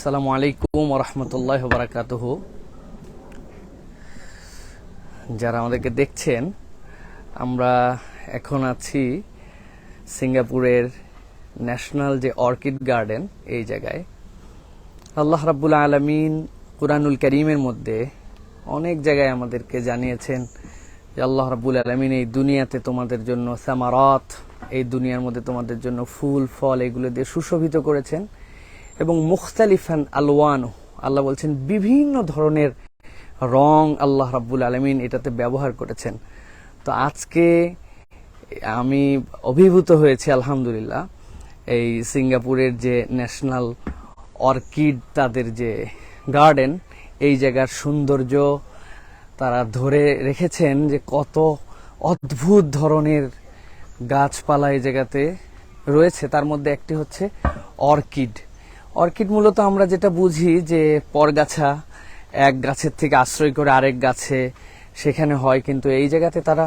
আসসালামু আলাইকুম রহমতুল্লাহ বারাকাতুহ। যারা আমাদেরকে দেখছেন, আমরা এখন আছি সিঙ্গাপুরের ন্যাশনাল যে অর্কিড গার্ডেন, এই জায়গায়। আল্লাহ রাব্বুল আলমিন কুরআনুল করিমের মধ্যে অনেক জায়গায় আমাদেরকে জানিয়েছেন যে আল্লাহ রাব্বুল আলমিন এই দুনিয়াতে তোমাদের জন্য সামারত, এই দুনিয়ার মধ্যে তোমাদের জন্য ফুল, ফল, এগুলো দিয়ে সুশোভিত করেছেন। এবং মুখতালিফান আলওয়ান, আল্লাহ বলছেন, বিভিন্ন ধরনের রং আল্লাহ রাব্বুল আলমিন এটাতে ব্যবহার করেছেন। তো আজকে আমি অভিভূত হয়েছি, আলহামদুলিল্লাহ, এই সিঙ্গাপুরের যে ন্যাশনাল অর্কিড তাদের যে গার্ডেন, এই জায়গার সৌন্দর্য তারা ধরে রেখেছেন যে কত অদ্ভুত ধরনের গাছপালা এই জায়গাতে রয়েছে। তার মধ্যে একটি হচ্ছে অর্কিড। অর্কিড মূলত আমরা যেটা বুঝি যে পরগাছা এক গাছের থেকে আশ্রয় করে আরেক গাছে সেখানে হয়, কিন্তু এই জায়গাতে তারা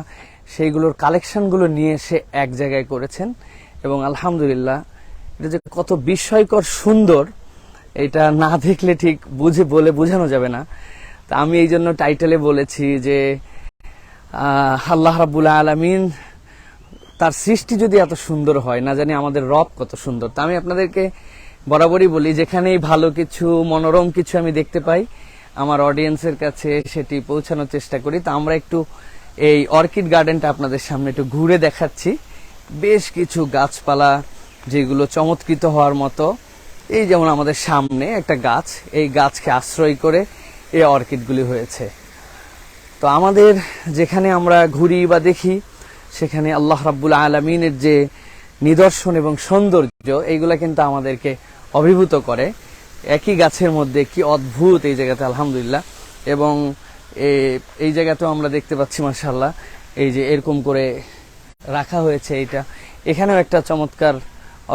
সেইগুলোর কালেকশনগুলো নিয়ে এসে এক জায়গায় করেছেন। এবং আলহামদুলিল্লাহ, এটা যে কত বিস্ময়কর সুন্দর, এটা না দেখলে ঠিক বুঝে, বলে বোঝানো যাবে না। তা আমি এই জন্য টাইটেলে বলেছি যে আল্লাহ রাবুল আলমিন তার সৃষ্টি যদি এত সুন্দর হয়, না জানি আমাদের রব কত সুন্দর। তা আমি আপনাদেরকে বরাবরই বলি, যেখানেই ভালো কিছু, মনোরম কিছু আমি দেখতে পাই, আমার অডিয়েন্সের কাছে সেটি পৌঁছানোর চেষ্টা করি। তো আমরা একটু এই অর্কিড গার্ডেনটা আপনাদের সামনে একটু ঘুরে দেখাচ্ছি। বেশ কিছু গাছপালা, যেগুলো চমৎকৃত হওয়ার মতো। এই যেমন আমাদের সামনে একটা গাছ, এই গাছকে আশ্রয় করে এই অর্কিডগুলি হয়েছে। তো আমাদের যেখানে আমরা ঘুরি বা দেখি, সেখানে আল্লাহ রাব্বুল আলমিনের যে নিদর্শন এবং সৌন্দর্য, এইগুলা কিন্তু আমাদেরকে অভিভূত করে। একই গাছের মধ্যে কি অদ্ভুত এই জায়গাতে, আলহামদুলিল্লাহ। এবং এই জায়গাতেও আমরা দেখতে পাচ্ছি মার্শাল্লাহ এই যে এরকম করে রাখা হয়েছে এইটা। এখানেও একটা চমৎকার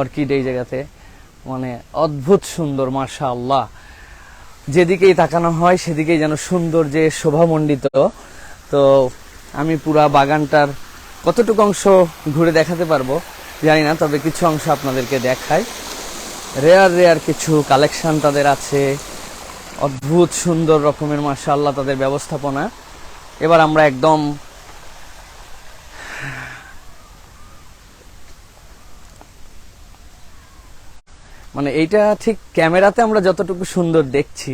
অর্কিড এই জায়গাতে মানে অদ্ভুত সুন্দর মার্শা আল্লাহ যেদিকেই তাকানো হয়, সেদিকেই যেন সুন্দর যে শোভামণ্ডিত। তো আমি পুরা বাগানটার কতটুকু অংশ ঘুরে দেখাতে পারব? জানি না, তবে কিছু অংশ আপনাদেরকে দেখাই। রেয়ার রেয়ার কিছু কালেকশন তাদের আছে। অদ্ভুত সুন্দর রকমের, মাশাআল্লাহ, তাদের ব্যবস্থাপনা। এবার আমরা একদম মানে এইটা ঠিক ক্যামেরাতে আমরা যতটুকু সুন্দর দেখছি,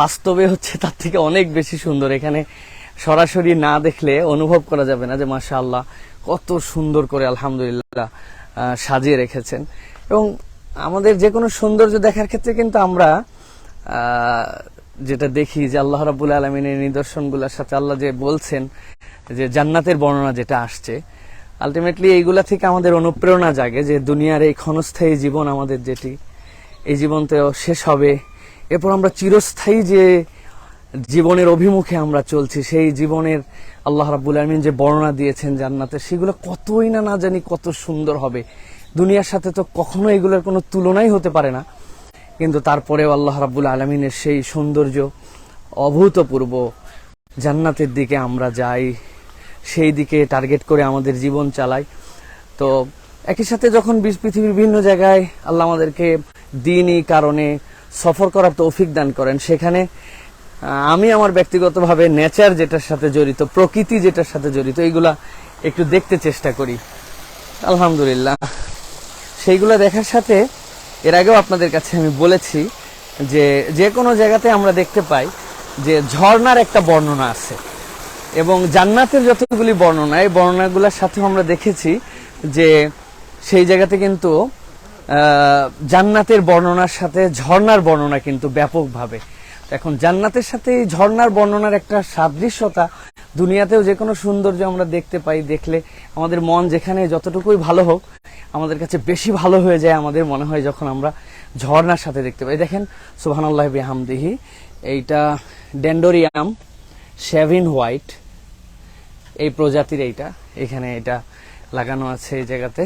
বাস্তবে হচ্ছে তার থেকে অনেক বেশি সুন্দর। এখানে সরাসরি না দেখলে অনুভব করা যাবে না যে মাশাআল্লাহ কত সুন্দর করে আলহামদুলিল্লাহ সাজিয়ে রেখেছেন। এবং আমাদের যে কোনো সৌন্দর্য দেখার ক্ষেত্রে কিন্তু আমরা যেটা দেখি যে আল্লাহ রাবুল আলমিনের নিদর্শনগুলোর সাথে আল্লাহ যে বলছেন যে জান্নাতের বর্ণনা যেটা আসছে আলটিমেটলি এইগুলা থেকে আমাদের অনুপ্রেরণা জাগে যে দুনিয়ার এই ক্ষণস্থায়ী জীবন আমাদের যেটি, এই জীবন তো শেষ হবে। এরপর আমরা চিরস্থায়ী যে জীবনের অভিমুখে আমরা চলছি, সেই জীবনের আল্লাহ রাবুল আলমিন যে বর্ণনা দিয়েছেন জান্নাতে, সেগুলো কতই না না জানি কত সুন্দর হবে। দুনিয়ার সাথে তো কখনো এগুলোর কোনো তুলনাই হতে পারে না। কিন্তু তারপরেও আল্লাহ রাব্বুল আলমিনের সেই সৌন্দর্য অভূতপূর্ব। জান্নাতের দিকে আমরা যাই, সেই দিকে টার্গেট করে আমাদের জীবন চালাই। তো একই সাথে যখন পৃথিবীর বিভিন্ন জায়গায় আল্লাহ আমাদেরকে দিনই কারণে সফর করার তৌফিক দান করেন, সেখানে আমি আমার ব্যক্তিগতভাবে নেচার যেটার সাথে জড়িত, প্রকৃতি যেটার সাথে জড়িত, এইগুলা একটু দেখতে চেষ্টা করি। আলহামদুলিল্লাহ। সেইগুলো দেখার সাথে এর আগেও আপনাদের কাছে আমি বলেছি যে যে কোনো জায়গাতে আমরা দেখতে পাই যে ঝর্ণার একটা বর্ণনা আছে এবং জান্নাতের যতগুলি বর্ণনা, এই বর্ণনাগুলোর সাথেও আমরা দেখেছি যে সেই জায়গাতে কিন্তু জান্নাতের বর্ণনার সাথে ঝর্ণার বর্ণনা কিন্তু ব্যাপকভাবে। এখন জান্নাতের সাথে এই ঝর্ণার বর্ণনার একটা সাদৃশ্যতা দুনিয়াতেও যে কোনো সৌন্দর্য আমরা দেখতে পাই, দেখলে আমাদের মন যেখানে যতটুকুই ভালো হোক, আমাদের কাছে বেশি ভালো হয়ে যায় আমাদের মনে হয় যখন আমরা ঝর্ণার সাথে দেখতে পাই। দেখেন, সুবহানাল্লাহ বিহামদিহি, এইটা ডেন্ডোরিয়াম, শেভিন হোয়াইট, এই প্রজাতির এইটা। এখানে এটা লাগানো আছে এই জায়গাতে।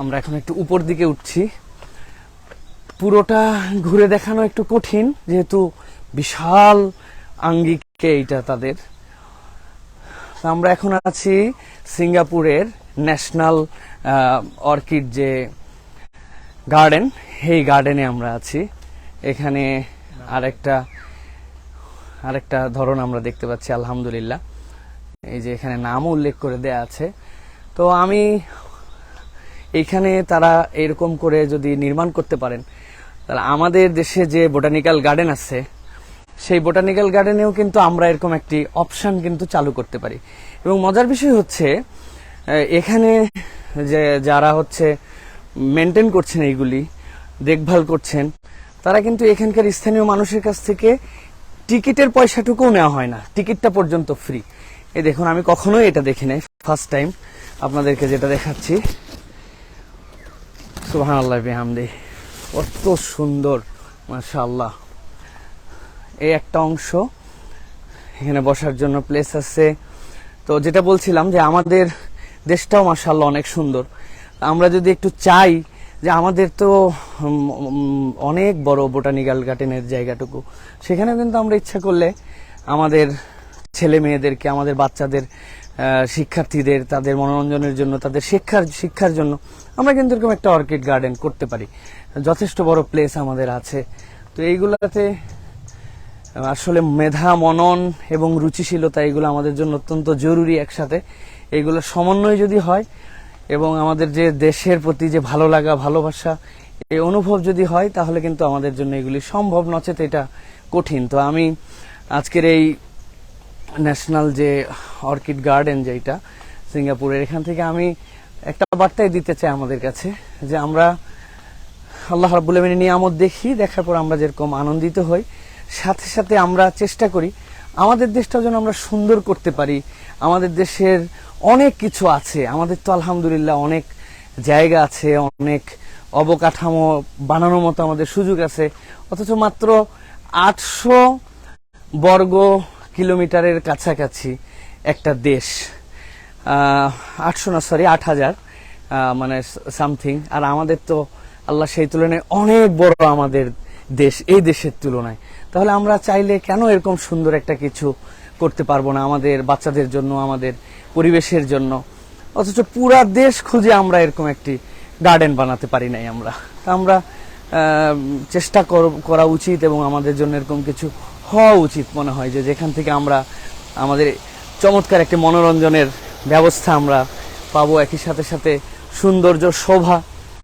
আমরা এখন একটু উপর দিকে উঠছি। পুরোটা ঘুরে দেখানো একটু কঠিন, যেহেতু বিশাল আঙ্গিকে এইটা তাদের। আমরা এখন আছি সিঙ্গাপুরের ন্যাশনাল অর্কিড যে গার্ডেন এই গার্ডেনে আমরা আছি। এখানে আরেকটা আরেকটা ধরন আমরা দেখতে পাচ্ছি, আলহামদুলিল্লাহ। এই যে এখানে নামও উল্লেখ করে দেয়া আছে। তো আমি এইখানে তারা এরকম করে যদি নির্মাণ করতে পারেন, তাহলে আমাদের দেশে যে বোটানিক্যাল গার্ডেন আছে সেই বোটানিক্যাল গার্ডেনেও কিন্তু আমরা এরকম একটি অপশন কিন্তু চালু করতে পারি। এবং মজার বিষয় হচ্ছে এখানে যে যারা হচ্ছে মেনটেন করছেন এইগুলি, দেখভাল করছেন, তারা কিন্তু এখানকার স্থানীয় মানুষের কাছ থেকে টিকিটের পয়সাটুকুও নেওয়া হয় না। টিকিটটা পর্যন্ত ফ্রি এই দেখুন, আমি কখনোই এটা দেখি নাই। ফার্স্ট টাইম আপনাদেরকে যেটা দেখাচ্ছি। সুহান আল্লাহ বিহামদি। কত সুন্দর, মাশাআল্লাহ। এই একটা অংশ। এখানে বসার জন্য প্লেস আছে। তো যেটা বলছিলাম যে আমাদের দেশটাও মাশাআল্লাহ অনেক সুন্দর। আমরা যদি একটু চাই যে আমাদের তো অনেক বড় বোটানিক্যাল গার্ডেনের জায়গাটুকু সেখানে কিন্তু আমরা ইচ্ছা করলে আমাদের ছেলে মেয়েদেরকে, আমাদের বাচ্চাদের শিক্ষার্থীদের, তাদের মনোরঞ্জনের জন্য, তাদের শিক্ষার শিক্ষার জন্য আমরা কিন্তু এরকম একটা অর্কিড গার্ডেন করতে পারি। যথেষ্ট বড় প্লেস আমাদের আছে। তো এইগুলাতে আসলে মেধা, মনন এবং রুচিশীলতা এগুলো আমাদের জন্য অত্যন্ত জরুরি একসাথে। এইগুলো সমন্বয় যদি হয় এবং আমাদের যে দেশের প্রতি যে ভালো লাগা, ভালোবাসা, এই অনুভব যদি হয়, তাহলে কিন্তু আমাদের জন্য এগুলি সম্ভব নচেত এটা কঠিন। তো আমি আজকের এই ন্যাশনাল যে অর্কিড গার্ডেন যেটা সিঙ্গাপুরের, এখান থেকে আমি একটা বার্তাই দিতে চাই আমাদের কাছে যে আমরা আল্লাহ রাব্বুল আলামিনের নিয়ামত দেখি, দেখার পর আমরা যেরকম আনন্দিত হই। সাথে সাথে আমরা চেষ্টা করি, আমাদের দেশটা যেন আমরা সুন্দর করতে পারি। আমাদের দেশের অনেক কিছু আছে, আমাদের তো আলহামদুলিল্লাহ অনেক জায়গা আছে, অনেক অবকাঠামো বানানোর মতো আমাদের সুযোগ আছে। অথচ মাত্র আটশো বর্গ কিলোমিটারের কাছাকাছি একটা দেশ আটশো না সরি আট হাজার মানে সামথিং আর আমাদের তো আল্লাহ সেই তুলনায় অনেক বড় আমাদের দেশ, এই দেশের তুলনায়। তাহলে আমরা চাইলে কেন এরকম সুন্দর একটা কিছু করতে পারব না আমাদের বাচ্চাদের জন্য, আমাদের পরিবেশের জন্য? অথচ পুরা দেশ খুঁজে আমরা এরকম একটি গার্ডেন বানাতে পারি নাই আমরা। তা আমরা চেষ্টা কর- উচিত এবং আমাদের জন্য এরকম কিছু হওয়া উচিত মনে হয় যে যেখান থেকে আমরা, আমাদের চমৎকার একটি মনোরঞ্জনের ব্যবস্থা আমরা পাবো, একই সাথে সাথে সৌন্দর্য, শোভা,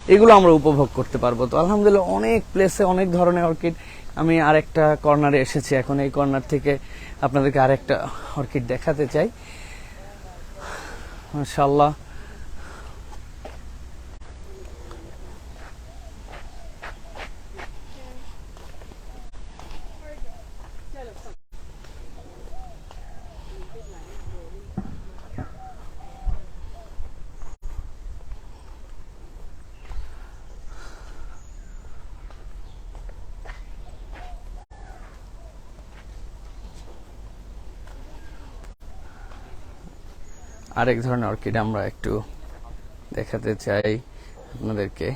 এগুলো আমরা উপভোগ করতে পারব। তো আলহামদুলিল্লাহ অনেক প্লেসে অনেক ধরনের অর্কিড আমি আরেকটা কর্নারে এসেছি। এখন এই কর্নার থেকে আপনাদেরকে আরেকটা অর্কিড দেখাতে চাই। মাশাআল্লাহ। আরেক ধরনের অর্কিড আমরা একটু দেখাতে চাই আপনাদেরকে।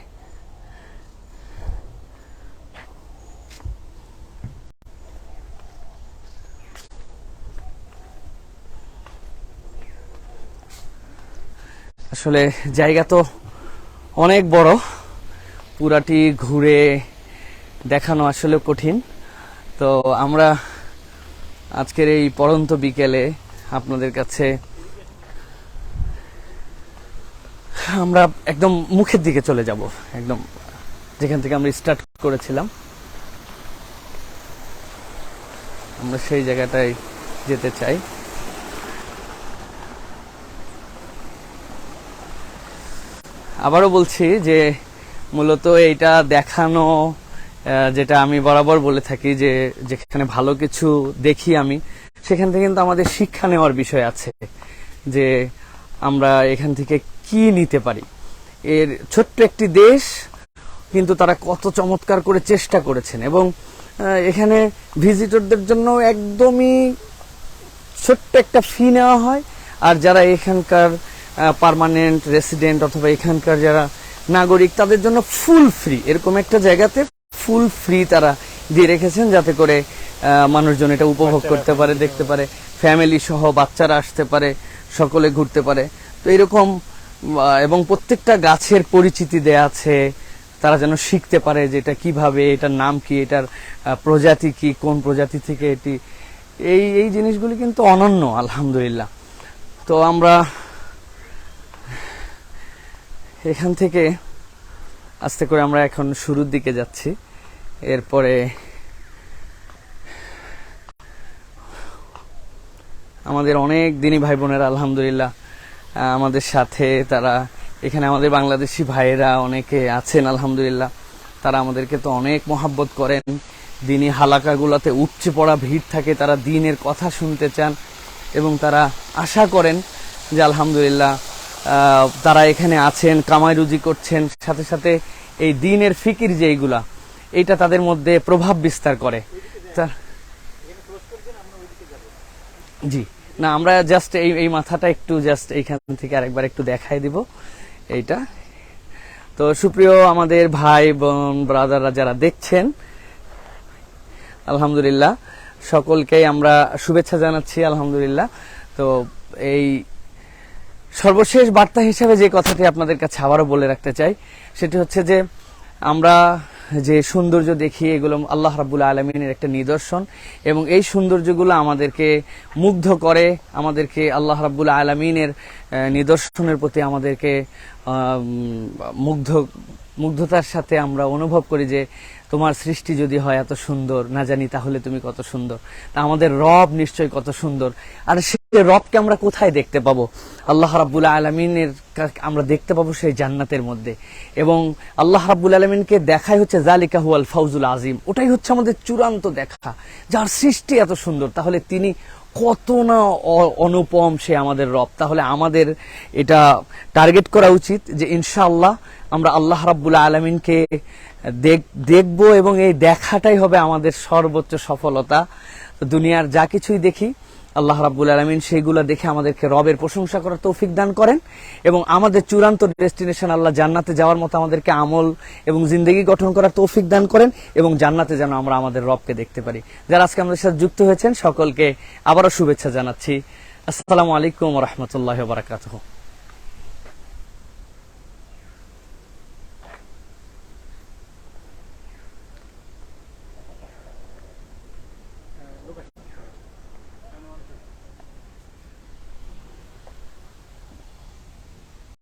আসলে জায়গা তো অনেক বড়, পুরাটি ঘুরে দেখানো আসলে কঠিন। তো আমরা আজকের এই পড়ন্ত বিকেলে আপনাদের কাছে আমরা একদম মুখের দিকে চলে যাব। একদম যেখান থেকে আমরা স্টার্ট করেছিলাম। আমরা সেই জায়গাটায় যেতে চাই। আবারও বলছি যে মূলত এইটা দেখানো যেটা আমি বরাবর বলে থাকি যে যেখানে ভালো কিছু দেখি আমি, সেখান থেকে কিন্তু আমাদের শিক্ষা নেওয়ার বিষয় আছে। যে আমরা এখান থেকে কি নিতে পারি। এর ছোট্ট একটি দেশ কিন্তু তারা কত চমৎকার করে চেষ্টা করেছেন এবং এখানে ভিজিটরদের জন্য একদমই ছোট্ট একটা ফি নেওয়া হয়। আর যারা এখানকার পার্মানেন্ট রেসিডেন্ট অথবা এখানকার যারা নাগরিক তাদের জন্য ফুল ফ্রি এরকম একটা জায়গাতে ফুল ফ্রি তারা দিয়ে রেখেছেন যাতে করে মানুষজন এটা উপভোগ করতে পারে দেখতে পারে। ফ্যামিলি সহ বাচ্চারা আসতে পারে সকলে ঘুরতে পারে। তো এরকম এবং প্রত্যেকটা গাছের পরিচিতি দেয়া আছে। তারা যেন শিখতে পারে যে এটা কীভাবে, এটার নাম কি, এটার প্রজাতি কি, কোন প্রজাতি থেকে এটি। এই এই জিনিসগুলি কিন্তু অনন্য, আলহামদুলিল্লাহ। তো আমরা এখান থেকে আস্তে করে আমরা এখন শুরুর দিকে যাচ্ছি। এরপরে আমাদের অনেক দিনই ভাই বোনেরা, আলহামদুলিল্লাহ আমাদের সাথে তারা, এখানে আমাদের বাংলাদেশি ভাইয়েরা অনেকে আছেন, আলহামদুলিল্লাহ। তারা আমাদেরকে তো অনেক মহাব্বত করেন। দিনই হালাকাগুলোতে উপচে পড়া ভিড় থাকে, তারা দিনের কথা শুনতে চান এবং তারা আশা করেন যে আলহামদুলিল্লাহ তারা এখানে আছেন, কামাই রুজি করছেন। সাথে সাথে এই দিনের ফিকির যে এইগুলা এইটা তাদের মধ্যে প্রভাব বিস্তার করে। জি। না, আমরা জাস্ট এই এই মাথাটা একটু জাস্ট এইখান থেকে আরেকবার একটু দেখাই দিব, এইটা। তো সুপ্রিয় আমাদের ভাই, বোন ব্রাদাররা যারা দেখছেন, আলহামদুলিল্লাহ, সকলকেই আমরা শুভেচ্ছা জানাচ্ছি, আলহামদুলিল্লাহ। তো এই সর্বশেষ বার্তা হিসেবে যে কথাটি আপনাদের কাছে আবারও বলে রাখতে চাই, সেটি হচ্ছে যে আমরা যে সৌন্দর্য দেখি এগুলো আল্লাহ রাবুল আলমিনের একটা নিদর্শন। এবং এই সৌন্দর্যগুলো আমাদেরকে মুগ্ধ করে আমাদেরকে আল্লাহ রাবুল আলমিনের নিদর্শনের প্রতি আমাদেরকে আম, মুগ্ধ মুগ্ধতার সাথে আমরা অনুভব করি যে তোমার সৃষ্টি যদি হয় এত সুন্দর না জানি তাহলে তুমি কত সুন্দর। তা আমাদের রব নিশ্চয় কত সুন্দর। আর রবকে আমরা কোথায় দেখতে পাবো? আল্লাহ রাব্বুল আলমিনের আমরা দেখতে পাবো সেই জান্নাতের মধ্যে। এবং আল্লাহ রাব্বুল আলমিনকে দেখাই হচ্ছে জালিকা হুয়াল ফাউজুল আজিম ওটাই হচ্ছে আমাদের চূড়ান্ত দেখা। যার সৃষ্টি এত সুন্দর। তাহলে তিনি কত না অনুপম সে আমাদের রব। তাহলে আমাদের এটা টার্গেট করা উচিত যে ইনশাআল্লাহ আমরা আল্লাহ রাব্বুল আলমিনকে দেখব এবং এই দেখাটাই হবে আমাদের সর্বোচ্চ সফলতা। দুনিয়ার যা কিছুই দেখি আল্লাহ রাব্বুল আলমিন সেইগুলো দেখে আমাদেরকে রবের প্রশংসা করার তৌফিক দান করেন এবং আমাদের চূড়ান্ত ডেস্টিনেশন আল্লাহ জান্নাতে যাওয়ার মতো আমাদেরকে আমল এবং জিন্দগি গঠন করার তৌফিক দান করেন এবং জান্নাতে যেন আমরা আমাদের রবকে দেখতে পারি। যারা আজকে আমাদের সাথে যুক্ত হয়েছেন, সকলকে আবারও শুভেচ্ছা জানাচ্ছি। আসসালামু আলাইকুম রহমতুল্লাহ বারাকাতুহ।